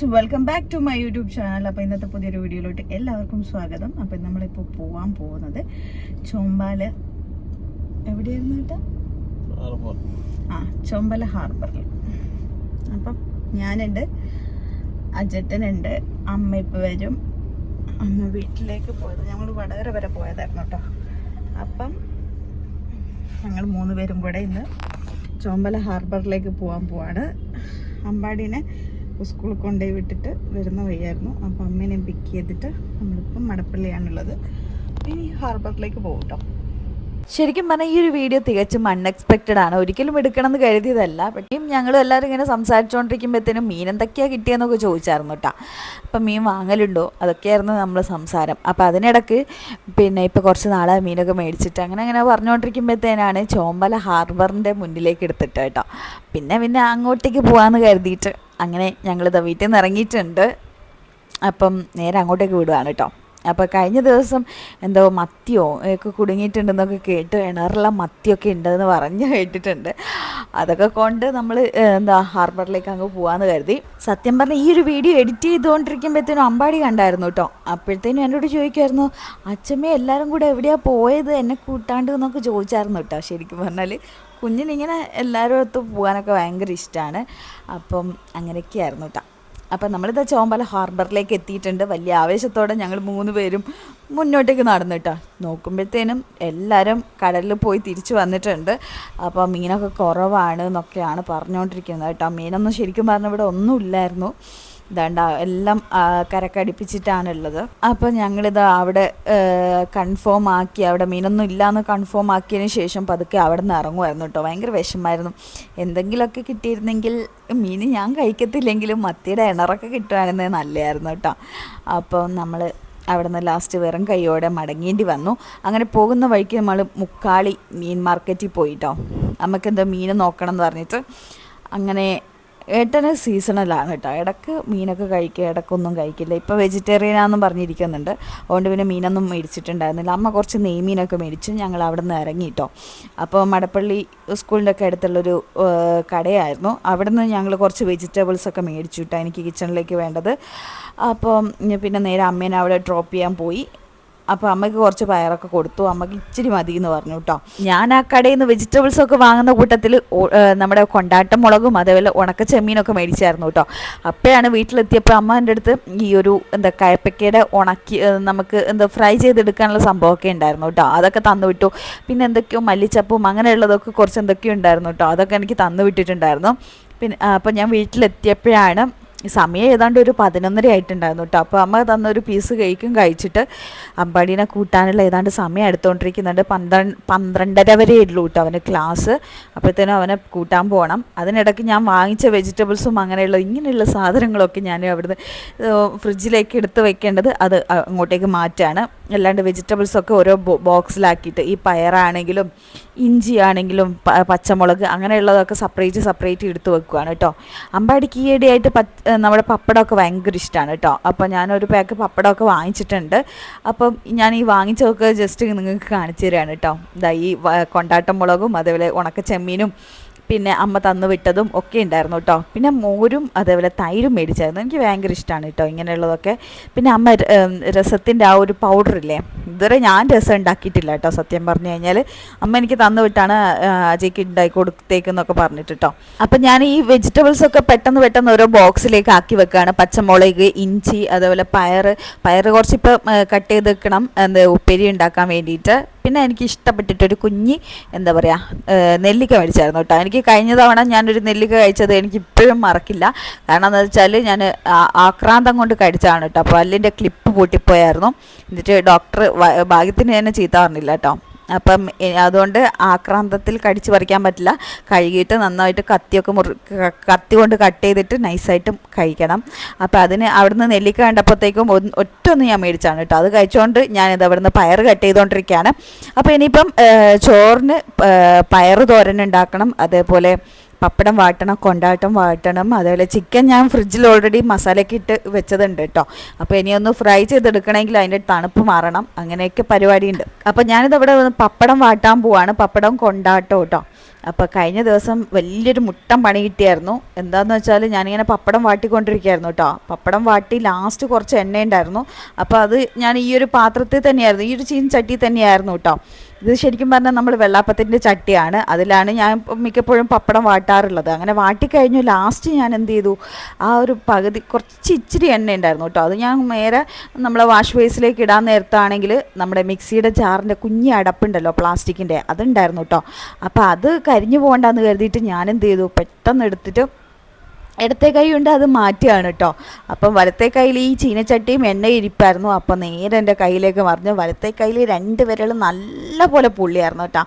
Guys welcome back to my YouTube channel അപ്പോൾ ഇന്നത്തെ പുതിയൊരു വീഡിയോയിലോട്ട് എല്ലാവർക്കും സ്വാഗതം. അപ്പോൾ നമ്മളിപ്പോൾ പോവാൻ പോകുന്നത് ചോമ്പാല എവിടെയായിരുന്നു കേട്ടോ ആ ചോമ്പാല ഹാർബറിൽ അപ്പം ഞാനുണ്ട് അജട്ടനുണ്ട് അമ്മ ഇപ്പോൾ വരും. അമ്മ വീട്ടിലേക്ക് പോയത്. ഞങ്ങൾ വടകര വരെ പോയതായിരുന്നു കേട്ടോ അപ്പം ഞങ്ങൾ മൂന്ന് പേരും കൂടെ ഇന്ന് ചോമ്പല ഹാർബറിലേക്ക് പോകാൻ പോവാണ്. അമ്പാടിനെ സ്കൂളിൽ കൊണ്ടുപോയി വിട്ടിട്ട് വരുന്ന വഴിയായിരുന്നു. അപ്പം അമ്മേനെ പിക്ക് ചെയ്തിട്ട് നമ്മളിപ്പം മടപ്പള്ളിയാണുള്ളത്. ഇനി ഹാർബറിലേക്ക് പോകും കേട്ടോ ശരിക്കും പറഞ്ഞാൽ ഈ ഒരു വീഡിയോ തികച്ചും അൺഎക്സ്പെക്റ്റഡ് ആണ്. ഒരിക്കലും എടുക്കണമെന്ന് കരുതിയതല്ല. പക്ഷേ ഞങ്ങൾ എല്ലാവരും ഇങ്ങനെ സംസാരിച്ചുകൊണ്ടിരിക്കുമ്പോഴത്തേനും മീൻ എന്തൊക്കെയാണ് കിട്ടിയെന്നൊക്കെ ചോദിച്ചായിരുന്നു കേട്ടോ അപ്പം മീൻ വാങ്ങലുണ്ടോ? അതൊക്കെയായിരുന്നു നമ്മൾ സംസാരം. അപ്പോൾ അതിനിടക്ക് പിന്നെ ഇപ്പോൾ കുറച്ച് നാളെ മീനൊക്കെ മേടിച്ചിട്ട് അങ്ങനെ അങ്ങനെ പറഞ്ഞുകൊണ്ടിരിക്കുമ്പോഴത്തേനാണ് ചോമ്പല ഹാർബറിന്റെ മുന്നിലേക്ക് എടുത്തിട്ട് കേട്ടോ പിന്നെ പിന്നെ അങ്ങോട്ടേക്ക് പോകാമെന്ന് കരുതിയിട്ട് അങ്ങനെ ഞങ്ങളിത് വീട്ടിൽ നിന്ന് ഇറങ്ങിയിട്ടുണ്ട്. അപ്പം നേരെ അങ്ങോട്ടേക്ക് വിടുകയാണ് കേട്ടോ അപ്പോൾ കഴിഞ്ഞ ദിവസം എന്തോ മത്തിയോ ഒക്കെ കുടുങ്ങിയിട്ടുണ്ടെന്നൊക്കെ കേട്ട് കിണറുള്ള മത്തിയൊക്കെ ഉണ്ടെന്ന് പറഞ്ഞ് കേട്ടിട്ടുണ്ട്. അതൊക്കെ കൊണ്ട് നമ്മൾ എന്താ ഹാർബറിലേക്ക് അങ്ങ് പോകാമെന്ന് കരുതി. സത്യം പറഞ്ഞാൽ ഈ ഒരു വീഡിയോ എഡിറ്റ് ചെയ്തുകൊണ്ടിരിക്കുമ്പോഴത്തേനും അമ്പാടി കണ്ടായിരുന്നു കേട്ടോ അപ്പോഴത്തേനും എന്നോട് ചോദിക്കുമായിരുന്നു അച്ഛമ്മ എല്ലാവരും കൂടെ എവിടെയാണ് പോയത്? എന്നെ കൂട്ടാണ്ട് എന്നൊക്കെ ചോദിച്ചായിരുന്നു കേട്ടോ ശരിക്കും പറഞ്ഞാൽ കുഞ്ഞിനിങ്ങനെ എല്ലാവരും അടുത്ത് പോകാനൊക്കെ ഭയങ്കര ഇഷ്ടമാണ് അപ്പം അങ്ങനെയൊക്കെയായിരുന്നു കേട്ടോ അപ്പം നമ്മളിത് ചോമ്പല ഹാർബറിലേക്ക് എത്തിയിട്ടുണ്ട്. വലിയ ആവേശത്തോടെ ഞങ്ങൾ മൂന്ന് പേരും മുന്നോട്ടേക്ക് നടന്നു കേട്ടോ. നോക്കുമ്പോഴത്തേനും എല്ലാവരും കടലിൽ പോയി തിരിച്ചു വന്നിട്ടുണ്ട്. അപ്പോൾ മീനൊക്കെ കുറവാണ് എന്നൊക്കെയാണ് പറഞ്ഞുകൊണ്ടിരിക്കുന്നത് കേട്ടോ. മീനൊന്നും ശരിക്കും പറഞ്ഞാൽ ഇവിടെ ഒന്നും ഇല്ലായിരുന്നു ഇതാണ്ട എല്ലാം കരക്കടിപ്പിച്ചിട്ടാണുള്ളത്. അപ്പോൾ ഞങ്ങളിത് അവിടെ കൺഫേം ആക്കി അവിടെ മീനൊന്നും ഇല്ലയെന്ന് കൺഫേം ആക്കിയതിന് ശേഷം പതുക്കെ അവിടെ നിന്ന് ഇറങ്ങുമായിരുന്നു കേട്ടോ. ഭയങ്കര വിഷമായിരുന്നു എന്തെങ്കിലുമൊക്കെ കിട്ടിയിരുന്നെങ്കിൽ മീൻ ഞാൻ കഴിക്കത്തില്ലെങ്കിലും മത്തിയുടെ ഇണറൊക്കെ കിട്ടുവായിരുന്നത് നല്ലതായിരുന്നു കേട്ടോ. അപ്പോൾ നമ്മൾ അവിടെ നിന്ന് ലാസ്റ്റ് വെറും കൈയോടെ മടങ്ങേണ്ടി വന്നു. അങ്ങനെ പോകുന്ന വഴിക്ക് നമ്മൾ മുക്കാളി മീൻ മാർക്കറ്റിൽ പോയിട്ടോ നമുക്കെന്തോ മീൻ നോക്കണം എന്ന് പറഞ്ഞിട്ട് അങ്ങനെ ഏട്ടന് സീസണലാണ് കേട്ടോ. ഇടയ്ക്ക് മീനൊക്കെ കഴിക്കുക ഇടക്കൊന്നും കഴിക്കില്ല. ഇപ്പോൾ വെജിറ്റേറിയനാന്നും പറഞ്ഞിരിക്കുന്നുണ്ട്. അതുകൊണ്ട് പിന്നെ മീനൊന്നും മേടിച്ചിട്ടുണ്ടായിരുന്നില്ല. അമ്മ കുറച്ച് നെയ്മീനൊക്കെ മേടിച്ച്. ഞങ്ങൾ അവിടെ നിന്ന് ഇറങ്ങി കേട്ടോ. അപ്പോൾ മടപ്പള്ളി സ്കൂളിന്റെ ഒക്കെ അടുത്തുള്ളൊരു കടയായിരുന്നു. അവിടെ നിന്ന് ഞങ്ങൾ കുറച്ച് വെജിറ്റബിൾസൊക്കെ മേടിച്ചു കേട്ടോ. എനിക്ക് കിച്ചണിലേക്ക് വേണ്ടത്. അപ്പം പിന്നെ നേരെ അമ്മേനെ അവിടെ ഡ്രോപ്പ് ചെയ്യാൻ പോയി. അപ്പോൾ അമ്മയ്ക്ക് കുറച്ച് പയറൊക്കെ കൊടുത്തു. അമ്മയ്ക്ക് ഇച്ചിരി മതി എന്ന് പറഞ്ഞു കേട്ടോ. ഞാൻ ആ കടയിൽ നിന്ന് വെജിറ്റബിൾസ് ഒക്കെ വാങ്ങുന്ന കൂട്ടത്തിൽ നമ്മുടെ കൊണ്ടാട്ട മുളകും അതേപോലെ ഉണക്ക ചെമ്മീനൊക്കെ മേടിച്ചായിരുന്നു കേട്ടോ. അപ്പോഴാണ് വീട്ടിലെത്തിയപ്പോൾ അമ്മ എന്റെ അടുത്ത് ഈ ഒരു എന്താ കയപ്പക്കയുടെ ഉണക്കി നമുക്ക് എന്താ ഫ്രൈ ചെയ്തെടുക്കാനുള്ള സംഭവമൊക്കെ ഉണ്ടായിരുന്നു കേട്ടോ. അതൊക്കെ തന്നു വിട്ടു. പിന്നെ എന്തൊക്കെയോ മല്ലിച്ചപ്പും അങ്ങനെയുള്ളതൊക്കെ കുറച്ച് എന്തൊക്കെയോ ഉണ്ടായിരുന്നു കേട്ടോ. അതൊക്കെ എനിക്ക് തന്നു വിട്ടിട്ടുണ്ടായിരുന്നു. പിന്നെ അപ്പം ഞാൻ വീട്ടിലെത്തിയപ്പോഴാണ് സമയം ഏതാണ്ട് ഒരു പതിനൊന്നര ആയിട്ടുണ്ടായിരുന്നു കേട്ടോ അപ്പോൾ അമ്മ തന്നൊരു പീസ് കഴിക്കും കഴിച്ചിട്ട് അമ്പാടീനെ കൂട്ടാനുള്ള ഏതാണ്ട് സമയം എടുത്തുകൊണ്ടിരിക്കുന്നുണ്ട് പന്ത്രണ്ട് പന്ത്രണ്ടര വരെ ഉള്ളൂ കേട്ടോ അവന് ക്ലാസ് അപ്പോഴത്തേനും അവനെ കൂട്ടാൻ പോകണം അതിനിടയ്ക്ക് ഞാൻ വാങ്ങിച്ച വെജിറ്റബിൾസും അങ്ങനെയുള്ള ഇങ്ങനെയുള്ള സാധനങ്ങളൊക്കെ ഞാൻ അവിടുന്ന് ഫ്രിഡ്ജിലേക്ക് എടുത്ത് വെക്കേണ്ടത് അത് അങ്ങോട്ടേക്ക് മാറ്റാണ്. അല്ലാണ്ട് വെജിറ്റബിൾസൊക്കെ ഓരോ ബോക്സിലാക്കിയിട്ട് ഈ പയറാണെങ്കിലും ഇഞ്ചി ആണെങ്കിലും പച്ചമുളക് അങ്ങനെയുള്ളതൊക്കെ സെപ്പറേറ്റ് സെപ്പറേറ്റ് എടുത്ത് വെക്കുവാണ് കേട്ടോ അമ്പാടിക്ക് ഈയിടെയായിട്ട് പച്ച നമ്മുടെ പപ്പടമൊക്കെ ഭയങ്കര ഇഷ്ടമാണ് കേട്ടോ അപ്പോൾ ഞാനൊരു പാക്ക് പപ്പടമൊക്കെ വാങ്ങിച്ചിട്ടുണ്ട്. അപ്പം ഞാൻ ഈ വാങ്ങിച്ചതൊക്കെ ജസ്റ്റ് നിങ്ങൾക്ക് കാണിച്ചു തരികയാണ് കേട്ടോ ഇതാ ഈ കൊണ്ടാട്ടം മുളകും അതേപോലെ ഉണക്ക ചെമ്മീനും പിന്നെ അമ്മ തന്നു വിട്ടതും ഒക്കെ ഉണ്ടായിരുന്നു കേട്ടോ പിന്നെ മോരും അതേപോലെ തൈരും മേടിച്ചായിരുന്നു. എനിക്ക് ഭയങ്കര ഇഷ്ടമാണ് കേട്ടോ ഇങ്ങനെയുള്ളതൊക്കെ. പിന്നെ അമ്മ രസത്തിന്റെ ആ ഒരു പൗഡർ ഇല്ലേ? ഇതുവരെ ഞാൻ രസം ഉണ്ടാക്കിയിട്ടില്ല കേട്ടോ സത്യം പറഞ്ഞു കഴിഞ്ഞാൽ അമ്മ എനിക്ക് തന്നു വിട്ടാണ് അജയ്ക്ക് ഉണ്ടാക്കി കൊടുത്തേക്കെന്നൊക്കെ പറഞ്ഞിട്ട് കേട്ടോ അപ്പം ഞാൻ ഈ വെജിറ്റബിൾസ് ഒക്കെ പെട്ടെന്ന് പെട്ടെന്ന് ഓരോ ബോക്സിലേക്ക് ആക്കി വെക്കുകയാണ് പച്ചമുളക് ഇഞ്ചി അതേപോലെ പയർ പയറ് കുറച്ചിപ്പോൾ കട്ട് ചെയ്ത് വെക്കണം. എന്താ ഉപ്പേരി ഉണ്ടാക്കാൻ വേണ്ടിയിട്ട്. പിന്നെ എനിക്ക് ഇഷ്ടപ്പെട്ടിട്ടൊരു കുഞ്ഞി എന്താ പറയുക നെല്ലിക്ക മേടിച്ചായിരുന്നു കേട്ടോ. എനിക്ക് കഴിഞ്ഞ തവണ ഞാനൊരു നെല്ലിക്ക കഴിച്ചത് എനിക്ക് ഇപ്പോഴും മറക്കില്ല. കാരണം എന്താ വെച്ചാൽ ഞാൻ ആക്രാന്തം കൊണ്ട് കഴിച്ചതാണ് കേട്ടോ. അപ്പോൾ പല്ലിന്റെ ക്ലിപ്പ് പൊട്ടിപ്പോയായിരുന്നു. എന്നിട്ട് ഡോക്ടർ ഭാഗ്യത്തിന് തന്നെ ചീത്ത പറഞ്ഞില്ല കേട്ടോ. അപ്പം അതുകൊണ്ട് ആക്രാന്തത്തിൽ കടിച്ച് പറിക്കാൻ പറ്റില്ല. കഴുകിയിട്ട് നന്നായിട്ട് കത്തിയൊക്കെ മുറി കത്തി കൊണ്ട് കട്ട് ചെയ്തിട്ട് നൈസായിട്ട് കഴിക്കണം. അപ്പോൾ അതിന് അവിടുന്ന് നെല്ലിക്ക കണ്ടപ്പോഴത്തേക്കും ഒറ്റ ഒന്ന് ഞാൻ മേടിച്ചാണ് കേട്ടോ. അത് കഴിച്ചുകൊണ്ട് ഞാനിത് അവിടുന്ന് പയർ കട്ട് ചെയ്തുകൊണ്ടിരിക്കുകയാണ് അപ്പോൾ ഇനിയിപ്പം ചോറിന് പയർ തോരൻ ഉണ്ടാക്കണം. അതേപോലെ പപ്പടം വാട്ടണം കൊണ്ടാട്ടം വാട്ടണം. അതേപോലെ ചിക്കൻ ഞാൻ ഫ്രിഡ്ജിൽ ഓൾറെഡി മസാലയൊക്കെ ഇട്ട് വെച്ചതുണ്ട് കേട്ടോ അപ്പോൾ ഇനി ഒന്ന് ഫ്രൈ ചെയ്തെടുക്കണമെങ്കിൽ അതിന്റെ തണുപ്പ് മാറണം. അങ്ങനെയൊക്കെ പരിപാടിയുണ്ട്. അപ്പോൾ ഞാനിത് അവിടെ പപ്പടം വാട്ടാൻ പോവാണ്. പപ്പടം കൊണ്ടാട്ടം കേട്ടോ അപ്പോൾ കഴിഞ്ഞ ദിവസം വലിയൊരു മുട്ടം പണി കിട്ടിയായിരുന്നു. എന്താണെന്ന് വെച്ചാൽ ഞാനിങ്ങനെ പപ്പടം വാട്ടിക്കൊണ്ടിരിക്കുകയായിരുന്നു കേട്ടോ പപ്പടം വാട്ടി ലാസ്റ്റ് കുറച്ച് എണ്ണ ഉണ്ടായിരുന്നു അപ്പോൾ അത് ഞാൻ ഈ ഒരു പാത്രത്തിൽ തന്നെയായിരുന്നു. ഈ ഒരു ചീൻ ചട്ടി തന്നെയായിരുന്നു കേട്ടോ ഇത് ശരിക്കും പറഞ്ഞാൽ നമ്മൾ വെള്ളാപ്പത്തിന്റെ ചട്ടിയാണ്. അതിലാണ് ഞാൻ മിക്കപ്പോഴും പപ്പടം വാട്ടാറുള്ളത്. അങ്ങനെ വാട്ടിക്കഴിഞ്ഞു ലാസ്റ്റ് ഞാൻ എന്ത് ചെയ്തു? ആ ഒരു പകുതി കുറച്ച് ഇച്ചിരി എണ്ണ ഉണ്ടായിരുന്നു കേട്ടോ. അത് ഞാൻ നേരെ നമ്മളെ വാഷ് ബേസിലേക്ക് ഇടാൻ നേരത്താണെങ്കിൽ നമ്മുടെ മിക്സിയുടെ ജാറിന്റെ കുഞ്ഞി അടപ്പുണ്ടല്ലോ പ്ലാസ്റ്റിക്കിന്റെ അതുണ്ടായിരുന്നു കേട്ടോ. അപ്പോൾ അത് കരിഞ്ഞു പോകണ്ടെന്ന് കരുതിയിട്ട് ഞാൻ എന്ത് ചെയ്തു? പെട്ടെന്ന് എടുത്തിട്ട് ഇടത്തെ കൈ ഉണ്ട് അത് മാറ്റുകയാണ് കേട്ടോ. അപ്പം വലത്തെ കയ്യിൽ ഈ ചീനച്ചട്ടിയും എണ്ണ ഇരിപ്പായിരുന്നു. അപ്പം നേരെ എന്റെ കയ്യിലേക്ക് മറിഞ്ഞു വലത്തെ കയ്യിൽ രണ്ട് വിരൽ നല്ല പോലെ പുള്ളിയായിരുന്നു കേട്ടോ.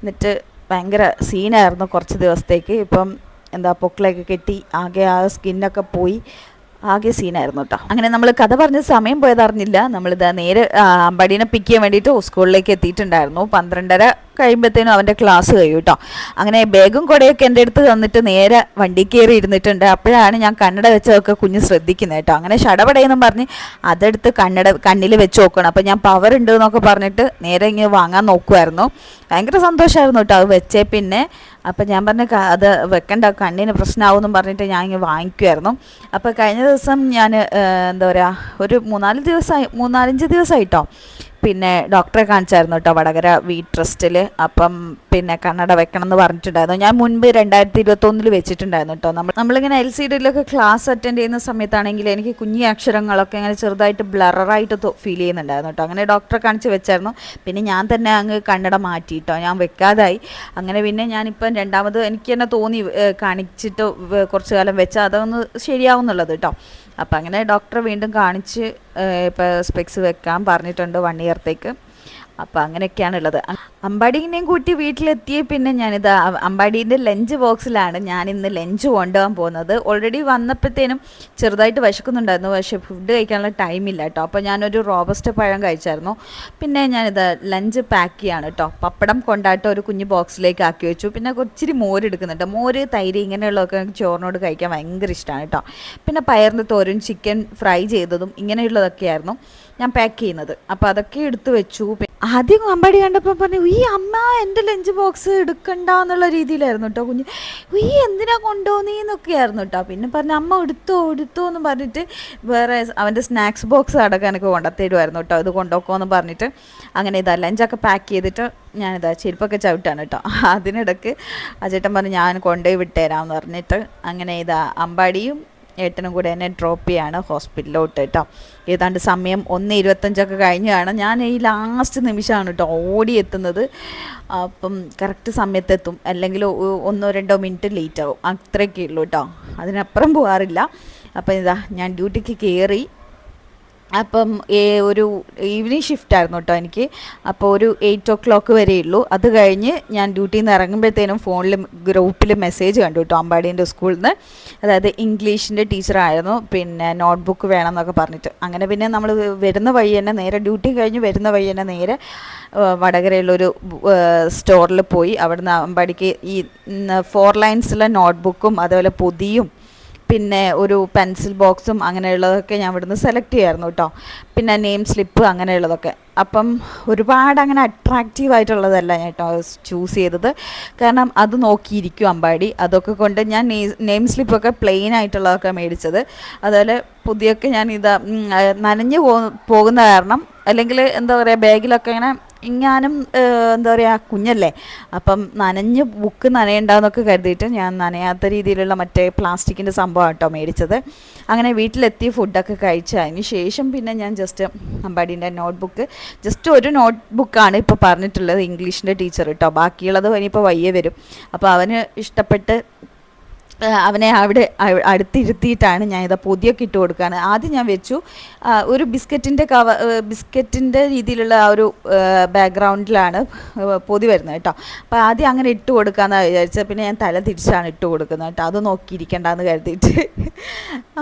എന്നിട്ട് ഭയങ്കര സീനായിരുന്നു കുറച്ച് ദിവസത്തേക്ക്. ഇപ്പം എന്താ പൊക്കിളൊക്കെ കെട്ടി ആകെ ആ സ്കിന്നൊക്കെ പോയി ആകെ സീനായിരുന്നു കേട്ടോ. അങ്ങനെ നമ്മൾ കഥ പറഞ്ഞ സമയം പോയതറിഞ്ഞില്ല. നമ്മളിതാ നേരെ അമ്പാടീനെ പിക്ക് ചെയ്യാൻ വേണ്ടിയിട്ട് സ്കൂളിലേക്ക് എത്തിയിട്ടുണ്ടായിരുന്നു. പന്ത്രണ്ടര കഴിയുമ്പോഴത്തേനും അവന്റെ ക്ലാസ് കഴിയും കേട്ടോ അങ്ങനെ ബാഗും കുടയൊക്കെ എന്റെ അടുത്ത് തന്നിട്ട് നേരെ വണ്ടി കയറി ഇരുന്നിട്ടുണ്ട്. അപ്പോഴാണ് ഞാൻ കണ്ണട വെച്ചതൊക്കെ കുഞ്ഞ് ശ്രദ്ധിക്കുന്നത് കേട്ടോ അങ്ങനെ ഷടപടയെന്നും പറഞ്ഞ് അതെടുത്ത് കണ്ണട കണ്ണിൽ വെച്ച് നോക്കണം. അപ്പോൾ ഞാൻ പവർ ഉണ്ട് എന്നൊക്കെ പറഞ്ഞിട്ട് നേരെ ഇങ്ങനെ വാങ്ങാൻ നോക്കുമായിരുന്നു ഭയങ്കര സന്തോഷമായിരുന്നു കേട്ടോ അത് വെച്ചേ പിന്നെ. അപ്പം ഞാൻ പറഞ്ഞ അത് വെക്കണ്ട കണ്ണിന് പ്രശ്നമാവുമെന്നും പറഞ്ഞിട്ട് ഞാൻ ഇങ്ങനെ വാങ്ങിക്കുമായിരുന്നു അപ്പോൾ കഴിഞ്ഞ ദിവസം ഞാൻ എന്താ പറയുക ഒരു മൂന്നാൽ ദിവസമായി മൂന്നാലഞ്ച് ദിവസമായിട്ടോ പിന്നെ ഡോക്ടറെ കാണിച്ചായിരുന്നു കേട്ടോ വടകര വി ട്രസ്റ്റിൽ അപ്പം പിന്നെ കണ്ണട വെക്കണം എന്ന് പറഞ്ഞിട്ടുണ്ടായിരുന്നു. ഞാൻ മുൻപ് രണ്ടായിരത്തി ഇരുപത്തൊന്നിൽ വെച്ചിട്ടുണ്ടായിരുന്നു കേട്ടോ നമ്മൾ നമ്മളിങ്ങനെ എൽ സി ഡിയിലൊക്കെ ക്ലാസ് അറ്റൻഡ് ചെയ്യുന്ന സമയത്താണെങ്കിൽ എനിക്ക് കുഞ്ഞി അക്ഷരങ്ങളൊക്കെ ഇങ്ങനെ ചെറുതായിട്ട് ബ്ലററായിട്ട് ഫീൽ ചെയ്യുന്നുണ്ടായിരുന്നു കേട്ടോ അങ്ങനെ ഡോക്ടറെ കാണിച്ച് വെച്ചായിരുന്നു. പിന്നെ ഞാൻ തന്നെ അങ്ങ് കണ്ണട മാറ്റി കേട്ടോ ഞാൻ വെക്കാതായി. അങ്ങനെ പിന്നെ ഞാനിപ്പം രണ്ടാമത് എനിക്ക് തന്നെ തോന്നി കാണിച്ചിട്ട് കുറച്ച് കാലം വെച്ചാൽ അതൊന്ന് ശരിയാവുന്നുള്ളത് കേട്ടോ അപ്പം അങ്ങനെ ഡോക്ടറെ വീണ്ടും കാണിച്ച് ഇപ്പോൾ സ്പെക്സ് വെക്കാൻ പറഞ്ഞിട്ടുണ്ട് വൺ ഇയർത്തേക്ക്. അപ്പം അങ്ങനെയൊക്കെയാണ് ഉള്ളത് അമ്പാടീനെയും കൂട്ടി വീട്ടിലെത്തിയ പിന്നെ ഞാനിത് അമ്പാടീന്റെ ലഞ്ച് ബോക്സിലാണ് ഞാൻ ഇന്ന് ലഞ്ച് കൊണ്ടുപോകാൻ പോകുന്നത്. ഓൾറെഡി വന്നപ്പോഴത്തേനും ചെറുതായിട്ട് വിശക്കുന്നുണ്ടായിരുന്നു. പക്ഷേ ഫുഡ് കഴിക്കാനുള്ള ടൈമില്ല കേട്ടോ അപ്പോൾ ഞാനൊരു റോബസ്റ്റ് പഴം കഴിച്ചായിരുന്നു. പിന്നെ ഞാനിത് ലഞ്ച് പാക്ക് ചെയ്യാണ് കേട്ടോ പപ്പടം കൊണ്ടാട്ട് ഒരു കുഞ്ഞ് ബോക്സിലേക്ക് ആക്കി വെച്ചു. പിന്നെ ഇച്ചിരി മോര് എടുക്കുന്നുണ്ട്. മോര് തൈര് ഇങ്ങനെയുള്ളതൊക്കെ എനിക്ക് ചോറിനോട് കഴിക്കാൻ ഭയങ്കര ഇഷ്ടമാണ് കേട്ടോ പിന്നെ പയറിന്റെ തോരൻ ചിക്കൻ ഫ്രൈ ചെയ്തതും ഇങ്ങനെയുള്ളതൊക്കെയായിരുന്നു. ഞാൻ പാക്ക് ചെയ്യുന്നത്. അപ്പോൾ അതൊക്കെ എടുത്തു വെച്ചു. ആദ്യം അമ്പടി കണ്ടപ്പോൾ പറഞ്ഞു ഈ അമ്മ എന്റെ ലഞ്ച് ബോക്സ് എടുക്കണ്ട എന്നുള്ള രീതിയിലായിരുന്നു കേട്ടോ കുഞ്ഞ്. ഈ എന്തിനാ കൊണ്ടുപോകുന്നീന്നൊക്കെ ആയിരുന്നു കേട്ടോ പിന്നെ പറഞ്ഞു അമ്മ എടുത്തോ എടുത്തോ എന്ന് പറഞ്ഞിട്ട് വേറെ അവന്റെ സ്നാക്സ് ബോക്സ് അടക്കം എനിക്ക് കൊണ്ടുത്തരുമായിരുന്നു കേട്ടോ ഇത് കൊണ്ടുപോക്കോന്ന് പറഞ്ഞിട്ട് അങ്ങനെ ഇതാ ലഞ്ചൊക്കെ പാക്ക് ചെയ്തിട്ട് ഞാനിതാ ചെരുപ്പൊക്കെ ചവിട്ടാണ് കേട്ടോ അതിനിടക്ക് അജേട്ടൻ പറഞ്ഞു ഞാൻ കൊണ്ടുപോയി വിട്ടുതരാമെന്ന് പറഞ്ഞിട്ട്. അങ്ങനെ ഇതാ അമ്പാടിയും ഏട്ടനും കൂടെ എന്നെ ഡ്രോപ്പ് ചെയ്യാണ് ഹോസ്പിറ്റലിലോട്ട് കേട്ടോ. ഏതാണ്ട് സമയം ഒന്ന് ഇരുപത്തഞ്ചൊക്കെ കഴിഞ്ഞാണ് ഞാൻ ഈ ലാസ്റ്റ് നിമിഷമാണ് കേട്ടോ ഓടി എത്തുന്നത് അപ്പം കറക്റ്റ് സമയത്തെത്തും. അല്ലെങ്കിൽ ഒന്നോ രണ്ടോ മിനിറ്റ് ലേറ്റ് ആവും. അത്രയൊക്കെ ഉള്ളൂ കേട്ടോ. അതിനപ്പുറം പോകാറില്ല. അപ്പം ഇതാ ഞാൻ ഡ്യൂട്ടിക്ക് കയറി അപ്പം ഒരു ഈവനിങ് ഷിഫ്റ്റ് ആയിരുന്നു കേട്ടോ എനിക്ക്. അപ്പോൾ ഒരു എയ്റ്റ് ഒ ക്ലോക്ക് വരെ ഉള്ളൂ. അത് കഴിഞ്ഞ് ഞാൻ ഡ്യൂട്ടിയിൽ നിന്ന് ഇറങ്ങുമ്പോഴത്തേനും ഫോണിൽ ഗ്രൂപ്പിൽ മെസ്സേജ് കണ്ടു കേട്ടോ അമ്പാടീന്റെ സ്കൂളിൽ നിന്ന് അതായത് ഇംഗ്ലീഷിന്റെ ടീച്ചറായിരുന്നു പിന്നെ നോട്ട്ബുക്ക് വേണം എന്നൊക്കെ പറഞ്ഞിട്ട്. അങ്ങനെ പിന്നെ നമ്മൾ വരുന്ന വഴി തന്നെ നേരെ ഡ്യൂട്ടി കഴിഞ്ഞ് വരുന്ന വഴി തന്നെ നേരെ വടകരയിലൊരു സ്റ്റോറിൽ പോയി. അവിടുന്ന് അമ്പാടിക്ക് ഈ ഫോർ ലൈൻസിലെ നോട്ട്ബുക്കും അതുപോലെ പൊതിയും പിന്നെ ഒരു പെൻസിൽ ബോക്സും അങ്ങനെയുള്ളതൊക്കെ ഞാൻ ഇവിടുന്ന് സെലക്ട് ചെയ്യായിരുന്നു കേട്ടോ പിന്നെ നെയിം സ്ലിപ്പ് അങ്ങനെയുള്ളതൊക്കെ. അപ്പം ഒരുപാട് അങ്ങനെ അട്രാക്റ്റീവ് ആയിട്ടുള്ളതല്ല ഞാൻ കേട്ടോ ചൂസ് ചെയ്തത്. കാരണം അത് നോക്കിയിരിക്കും അമ്പാടി. അതൊക്കെ കൊണ്ട് ഞാൻ നെയിം സ്ലിപ്പൊക്കെ പ്ലെയിൻ ആയിട്ടുള്ളതൊക്കെ മേടിച്ചത്. അതുപോലെ പുതിയൊക്കെ ഞാൻ ഇതാ നനഞ്ഞു പോകുന്ന കാരണം അല്ലെങ്കിൽ എന്താ പറയുക ബാഗിലൊക്കെ ഇങ്ങനെ ഏഹ്, എന്താ പറയുക കുഞ്ഞല്ലേ. അപ്പം നനഞ്ഞ് ബുക്ക് നനയണ്ടെന്നൊക്കെ കരുതിയിട്ട് ഞാൻ നനയാത്ത രീതിയിലുള്ള മറ്റേ പ്ലാസ്റ്റിക്കിന്റെ സംഭവം കേട്ടോ മേടിച്ചത്. അങ്ങനെ വീട്ടിലെത്തി ഫുഡൊക്കെ കഴിച്ച. അതിന് ശേഷം പിന്നെ ഞാൻ ജസ്റ്റ് അമ്പാടീന്റെ നോട്ട്ബുക്ക് ജസ്റ്റ് ഒരു നോട്ട് ബുക്കാണ് ഇപ്പോൾ പറഞ്ഞിട്ടുള്ളത് ഇംഗ്ലീഷിന്റെ ടീച്ചർ കേട്ടോ ബാക്കിയുള്ളത് ഇനിയിപ്പോൾ വയ്യേ വരും. അപ്പോൾ അവന് ഇഷ്ടപ്പെട്ട് അവനെ അവിടെ അടുത്തിരുത്തിയിട്ടാണ് ഞാൻ ഇതാ പൊതിയൊക്കെ ഇട്ട് കൊടുക്കുകയാണ് ആദ്യം ഞാൻ വെച്ചു. ഒരു ബിസ്ക്കറ്റിന്റെ കവ ബിസ്ക്കറ്റിന്റെ രീതിയിലുള്ള ആ ഒരു ബാക്ക്ഗ്രൗണ്ടിലാണ് പൊതി വരുന്നത് കേട്ടോ. അപ്പോൾ ആദ്യം അങ്ങനെ ഇട്ട് കൊടുക്കാമെന്നാണ് വിചാരിച്ചത്. പിന്നെ ഞാൻ തല തിരിച്ചാണ് ഇട്ട് കൊടുക്കുന്നത് കേട്ടോ. അത് നോക്കിയിരിക്കണ്ടെന്ന് കരുതിയിട്ട്.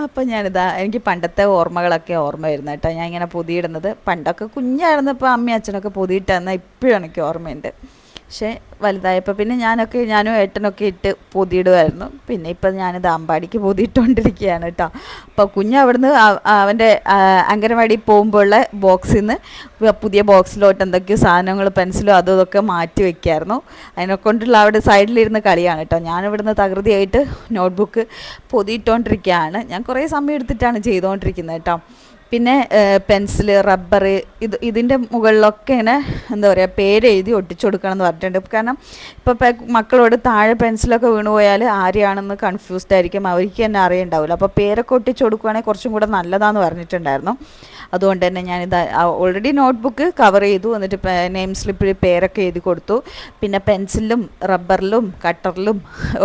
അപ്പോൾ ഞാനിതാ എനിക്ക് പണ്ടത്തെ ഓർമ്മകളൊക്കെ ഓർമ്മ വരുന്നത് കേട്ടോ. ഞാൻ ഇങ്ങനെ പൊതിയിടുന്നത്. പണ്ടൊക്കെ കുഞ്ഞായിരുന്നപ്പോൾ അമ്മയും അച്ഛനൊക്കെ പൊതിയിട്ടെന്നാൽ ഇപ്പോഴും എനിക്ക് ഓർമ്മയുണ്ട്. പക്ഷേ വലുതായപ്പോൾ പിന്നെ ഞാനൊക്കെ ഞാനും ഏട്ടനൊക്കെ ഇട്ട് പൊതിയിടുമായിരുന്നു. പിന്നെ ഇപ്പം ഞാനിത് അമ്പാടിക്ക് പൊതിയിട്ടുകൊണ്ടിരിക്കുകയാണ് കേട്ടോ. അപ്പോൾ കുഞ്ഞ് അവിടുന്ന് അവന്റെ അംഗനവാടി പോകുമ്പോഴുള്ള ബോക്സിൽ നിന്ന് പുതിയ ബോക്സിലോട്ട് എന്തൊക്കെയോ സാധനങ്ങൾ പെൻസിലും അതും ഇതൊക്കെ മാറ്റി വെക്കായിരുന്നു. അതിനെ കൊണ്ടുള്ള അവിടെ സൈഡിലിരുന്ന് കളിയാണ് കേട്ടോ. ഞാനിവിടുന്ന് തകൃതിയായിട്ട് നോട്ട്ബുക്ക് പൊതിയിട്ടുകൊണ്ടിരിക്കുകയാണ് ഞാൻ കുറേ സമയം എടുത്തിട്ടാണ് ചെയ്തുകൊണ്ടിരിക്കുന്നത് കേട്ടോ. പിന്നെ പെൻസിൽ റബ്ബർ ഇത് ഇതിന്റെ മുകളിലൊക്കെ ഇങ്ങനെ എന്താ പറയുക പേര് എഴുതി ഒട്ടിച്ചു കൊടുക്കണം എന്ന് പറഞ്ഞിട്ടുണ്ട് കാരണം ഇപ്പോൾ മക്കളോട് താഴെ പെൻസിലൊക്കെ വീണ് പോയാൽ ആരെയാണെന്ന് കൺഫ്യൂസ്ഡ് ആയിരിക്കും. അവർക്ക് തന്നെ അറിയണ്ടാവില്ല അപ്പോൾ പേരൊക്കെ ഒട്ടിച്ചു കൊടുക്കുകയാണെങ്കിൽ കുറച്ചും കൂടെ നല്ലതാന്ന് പറഞ്ഞിട്ടുണ്ടായിരുന്നു. അതുകൊണ്ട് തന്നെ ഞാനിത് ഓൾറെഡി നോട്ട്ബുക്ക് കവർ ചെയ്തു. എന്നിട്ട് നെയിം സ്ലിപ്പിൽ പേരൊക്കെ എഴുതി കൊടുത്തു. പിന്നെ പെൻസിലും റബ്ബറിലും കട്ടറിലും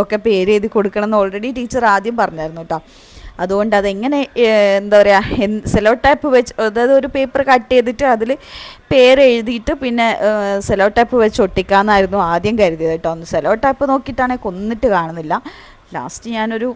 ഒക്കെ പേര് എഴുതി കൊടുക്കണം എന്ന് ഓൾറെഡി ടീച്ചർ ആദ്യം പറഞ്ഞായിരുന്നു കേട്ടോ അതുകൊണ്ട് അതെങ്ങനെ എന്താ പറയുക സെലോ ടാപ്പ് വെച്ച് അതായത് ഒരു പേപ്പർ കട്ട് ചെയ്തിട്ട് അതിൽ പേര് എഴുതിയിട്ട് പിന്നെ സെലോ ടാപ്പ് വെച്ച് ഒട്ടിക്കാമെന്നായിരുന്നു ആദ്യം കരുതിയത് കേട്ടോ. ഒന്ന് സെലോ ടാപ്പ് നോക്കിയിട്ടാണെങ്കിൽ കൊന്നിട്ട് കാണുന്നില്ല. ലാസ്റ്റ് ഞാനൊരു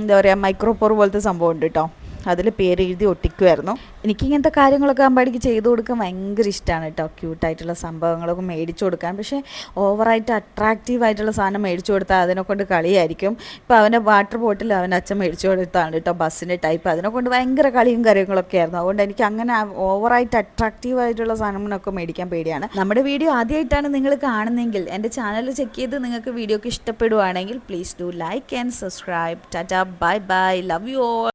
എന്താ പറയുക മൈക്രോപോർ പോലത്തെ സംഭവം ഉണ്ട് കേട്ടോ. അതിൽ പേര് എഴുതി ഒട്ടിക്കുമായിരുന്നു എനിക്കിങ്ങനത്തെ കാര്യങ്ങളൊക്കെ അമ്പാടിക്ക് ചെയ്തു കൊടുക്കാൻ ഭയങ്കര ഇഷ്ടമാണ് കേട്ടോ. ക്യൂട്ടായിട്ടുള്ള സംഭവങ്ങളൊക്കെ മേടിച്ചു കൊടുക്കാൻ. പക്ഷേ ഓവറായിട്ട് അട്രാക്റ്റീവ് ആയിട്ടുള്ള സാധനം മേടിച്ചു കൊടുത്താൽ അതിനെ കൊണ്ട് കളിയായിരിക്കും. ഇപ്പോൾ അവന്റെ വാട്ടർ ബോട്ടിൽ അവന്റെ അച്ഛൻ മേടിച്ചു കൊടുത്താണ് കേട്ടോ ബസ്സിന്റെ ടൈപ്പ് അതിനെ കൊണ്ട് ഭയങ്കര കളിയും കാര്യങ്ങളൊക്കെ ആയിരുന്നു. അതുകൊണ്ട് എനിക്ക് അങ്ങനെ ഓവറായിട്ട് അട്രാക്റ്റീവ് ആയിട്ടുള്ള സാധനങ്ങളൊക്കെ മേടിക്കാൻ പേടിയാണ്. നമ്മുടെ വീഡിയോ ആദ്യമായിട്ടാണ് നിങ്ങൾ കാണുന്നതെങ്കിൽ എന്റെ ചാനൽ ചെക്ക് ചെയ്ത് നിങ്ങൾക്ക് വീഡിയോക്ക് ഇഷ്ടപ്പെടുവാണെങ്കിൽ please do like and subscribe tata bye bye love you all